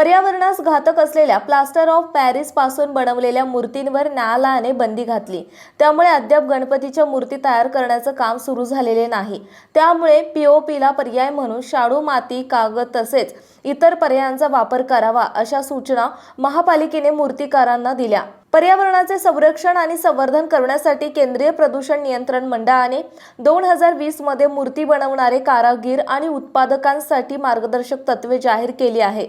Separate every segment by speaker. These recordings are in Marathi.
Speaker 1: पर्यावरणास घातक असलेल्या प्लास्टर ऑफ पॅरिसपासून बनवलेल्या मूर्तींवर न्यायालयाने बंदी घातली. त्यामुळे अद्याप गणपतीच्या मूर्ती तयार करण्याचं काम सुरू झालेले नाही. त्यामुळे पीओपीला पर्याय म्हणून शाडू माती कागद तसेच इतर पर्यायांचा वापर करावा अशा सूचना महापालिकेने मूर्तिकारांना दिल्या. पर्यावरणाचे संरक्षण आणि संवर्धन करण्यासाठी केंद्रीय प्रदूषण नियंत्रण मंडळाने दोन हजार वीसमध्ये मूर्ती बनवणारे कारागीर आणि उत्पादकांसाठी मार्गदर्शक तत्वे जाहीर केली आहे.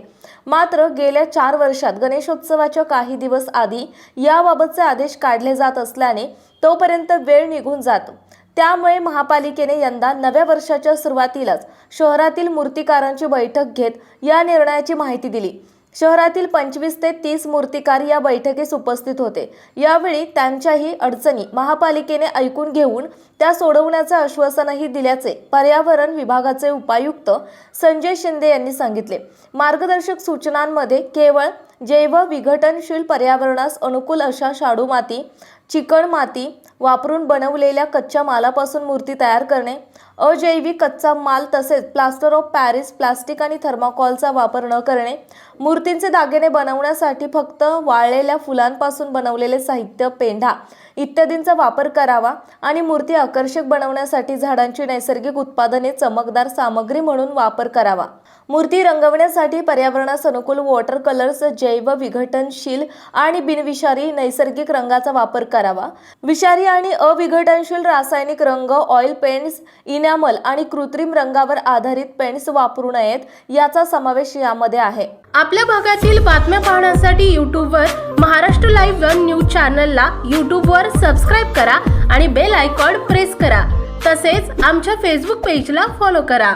Speaker 1: मात्र गेल्या चार वर्षात गणेशोत्सवाच्या काही दिवस आधी याबाबतचे आदेश काढले जात असल्याने तोपर्यंत वेळ निघून जातो. त्यामुळे महापालिकेने यंदा नव्या वर्षाच्या सुरुवातीलाच शहरातील मूर्तिकारांची बैठक घेत या निर्णयाची माहिती दिली. शहरातील पंचवीस ते तीस मूर्तिकार या बैठकीस उपस्थित होते. यावेळी त्यांच्याही अडचणी महापालिकेने ऐकून घेऊन त्या सोडवण्याचे आश्वासनही दिल्याचे पर्यावरण विभागाचे उपायुक्त संजय शिंदे यांनी सांगितले. मार्गदर्शक सूचनांमध्ये केवळ जैव विघटनशील पर्यावरणास अनुकूल अशा शाडू माती चिकण माती वापरून बनवलेल्या कच्च्या मालापासून मूर्ती तयार करणे अजैविक कच्चा माल तसेच प्लास्टर ऑफ पॅरिस प्लास्टिक आणि थर्माकॉलचा वापर न करणे मूर्तींचे दागिने बनवण्यासाठी फक्त वाळलेल्या फुलांपासून बनवलेले साहित्य पेंढा इत्यादींचा वापर करावा आणि मूर्ती आकर्षक बनवण्यासाठी झाडांची नैसर्गिक उत्पादने चमकदार सामग्री म्हणून वापर करावा. मूर्ती रंगवण्यासाठी पर्यावरणास अनुकूल वॉटर कलर्स जैव विघटनशील आणि बिनविषारी नैसर्गिक रंगाचा वापर करावा. विषारी आणि अविघटनशील रासायनिक रंग ऑइल पेंट्स इनॅमल आणि कृत्रिम रंगावर आधारित पेंट्स वापरू नयेत याचा समावेश यामध्ये आहे.
Speaker 2: आपल्या भागातील बातम्या पाहण्यासाठी युट्यूबवर महाराष्ट्र लाईव्ह वन चॅनलला यूट्यूबवर सबस्क्राईब करा आणि बेल आयकॉन प्रेस करा. तसेच आमच्या फेसबुक पेजला फॉलो करा.